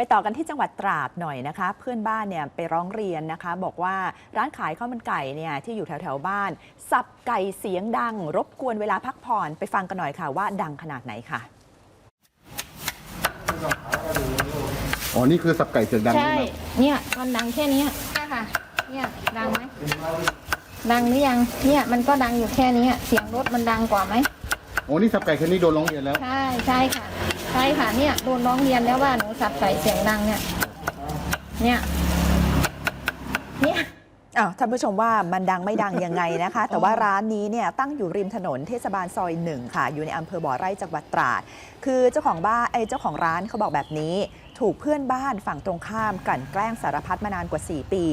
ไปต่อกันที่จังหวัดตราดหน่อยนะคะ เพื่อนบ้านเนี่ยไปร้องเรียนนะคะ บอกว่าร้านขายข้าวมันไก่เนี่ยที่อยู่แถวๆบ้าน สับไก่เสียงดัง รบกวนเวลาพักผ่อนไปฟังกันหน่อยค่ะว่าดังขนาดไหนค่ะอ๋อนี่คือสับไก่เสียงดังใช่ไหมเนี่ยมันดังแค่เนี้ยใช่ค่ะเนี่ยดังไหมดังหรือยังเนี่ยมันก็ดังอยู่แค่เนี้ยเสียงรถมันดังกว่าไหมอ๋อนี่สับไก่แค่นี้โดนร้องเรียนแล้วใช่ใช่ค่ะ ใช่ค่ะเนี่ยโดนร้องเรียนแล้วว่าหนูสับใส่เสียงดังเนี่ย เนี่ยเนี่ยอ้าวท่านผู้ชมว่ามันดังไม่ดังยังไงนะคะ แต่ว่าร้านนี้เนี่ยตั้งอยู่ริมถนนเทศบาลซอยหนึ่งค่ะ อยู่ในอำเภอบ่อไร่จังหวัดตราด คือเจ้าของบ้านไอ้ยเจ้าของร้านเขาบอกแบบนี้ ถูกเพื่อนบ้านฝั่งตรงข้ามกลั่นแกล้งสารพัดมานานกว่า 4 ปี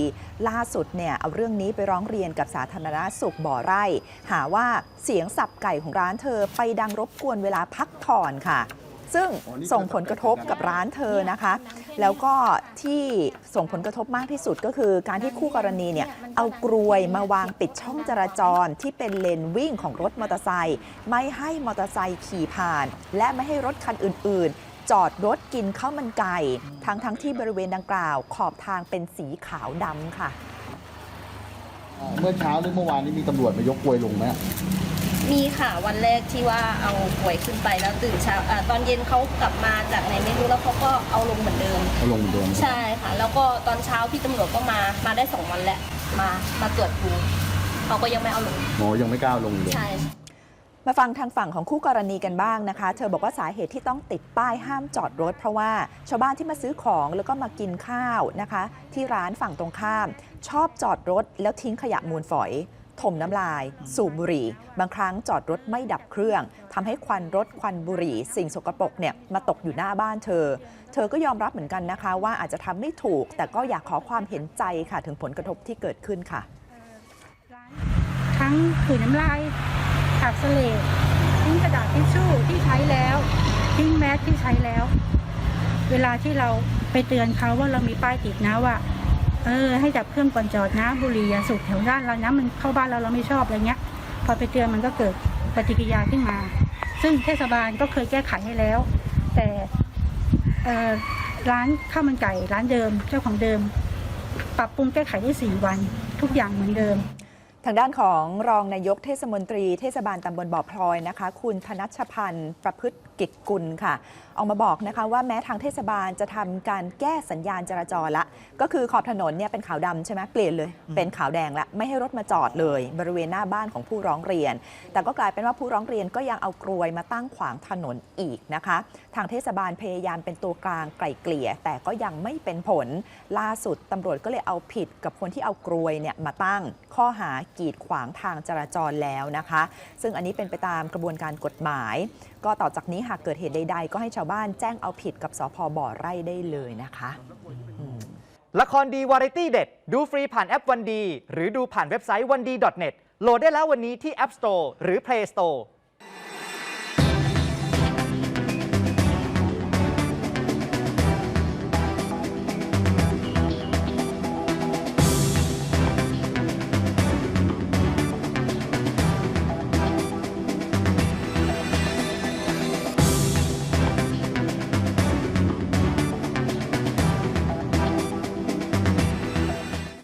ล่าสุดเนี่ยเอาเรื่องนี้ไปร้องเรียนกับสาธารณสุขบ่อไร่ หาว่าเสียงสับไก่ของร้านเธอไปดังรบกวนเวลาพักผ่อนค่ะ ซึ่งอ๋อนี่คือส่งผลกระทบกับร้านเธอนะคะ แล้วก็ที่ส่งผลกระทบมากที่สุดก็คือ การที่คู่กรณีเนี่ยเอากรวยมาวางปิดช่องจราจรที่เป็นเลนวิ่งของรถมอเตอร์ไซค์ไม่ให้มอเตอร์ไซค์ขี่ผ่าน และไม่ให้รถคันอื่น ๆ จอดรถกินข้าวมันไก่ทั้งทั้งๆที่บริเวณดังกล่าว ขอบทางเป็นสีขาวดำค่ะอ๋อเมื่อเช้าหรือเมื่อวานนี้มีตำรวจมายกกลวยลงไหม มีค่ะวันแรกที่ว่าเอาป่วยขึ้นไปแล้วตื่นเช้าอาตอนเย็นเขากลับมาจากไหนไม่รู้แล้วเขาก็เอาลงเหมือนเดิม เอาลงเหมือนเดิมใช่ค่ะ แล้วก็ตอนเช้าพี่ตำรวจก็มามาได้สองวันแล้วมามาตรวจดูเขาก็ยังไม่เอาลงหมอยังไม่กล้าเอาลงเลยใช่ มาฟังทางฝั่งของคู่กรณีกันบ้างนะคะ เธอบอกว่าสาเหตุที่ต้องติดป้ายห้ามจอดรถ เพราะว่าชาวบ้านที่มาซื้อของแล้วก็มากินข้าวนะคะ ที่ร้านฝั่งตรงข้าม ชอบจอดรถแล้วทิ้งขยะมูลฝอย ถมน้ำลาย สูบบุหรี่ บางครั้งจอดรถไม่ดับเครื่องทำให้ควันรถควันบุหรี่ สิ่งสกปรกเนี่ยมาตกอยู่หน้าบ้านเธอ เธอก็ยอมรับเหมือนกันนะคะ ว่าอาจจะทำไม่ถูก แต่ก็อยากขอความเห็นใจค่ะ ถึงผลกระทบที่เกิดขึ้นค่ะ ทั้งถุยน้ำลายถักเสลดทิ้งกระดาษทิชชู่ที่ใช้แล้วทิ้งแมสที่ใช้แล้ว เวลาที่เราไปเตือนเขาว่าเรามีป้ายติดนะว่า เออให้ดับเครื่องก่อนจอดนะบุหรี่อย่าสูบแถวบ้านเรานะมันเข้าบ้านเราเราไม่ชอบอะไรเงี้ย พอไปเตือนมันก็เกิดปฏิกิริยาขึ้นมา ซึ่งเทศบาลก็เคยแก้ไขให้แล้ว แต่ร้านข้าวมันไก่ร้านเดิมเจ้าของเดิม ปรับปรุงแก้ไขได้สี่วัน ทุกอย่างเหมือนเดิม ทางด้านของรองนายกเทศมนตรีเทศบาลตำบลบ่อพลอยนะคะ คุณธนัชพันธ์ประพฤติกิจกุลค่ะ ออกมาบอกนะคะว่าแม้ทางเทศบาลจะทำการแก้สัญญาณจราจรละ ก็คือขอบถนนเนี่ยเป็นขาวดำใช่ไหมเปลี่ยนเลย เป็นขาวแดงละ ไม่ให้รถมาจอดเลย บริเวณหน้าบ้านของผู้ร้องเรียน แต่ก็กลายเป็นว่าผู้ร้องเรียนก็ยังเอากรวยมาตั้งขวางถนนอีกนะคะ ทางเทศบาลพยายามเป็นตัวกลางไกล่เกลี่ย แต่ก็ยังไม่เป็นผลล่าสุดตำรวจก็เลยเอาผิดกับคนที่เอากรวยเนี่ยมาตั้งข้อหากีดขวางทางจราจรแล้วนะคะ ซึ่งอันนี้เป็นไปตามกระบวนการกฎหมาย ก็ต่อจากนี้หากเกิดเหตุใด ๆ ก็ให้ชาวบ้านแจ้งเอาผิดกับสพบ่อไร่ได้เลยนะคะละครดีวาไรตี้เด็ด ดูฟรีผ่านแอปวันดี หรือดูผ่านเว็บไซต์วันดี .net โหลดได้แล้ววันนี้ที่ App Store หรือ Play Store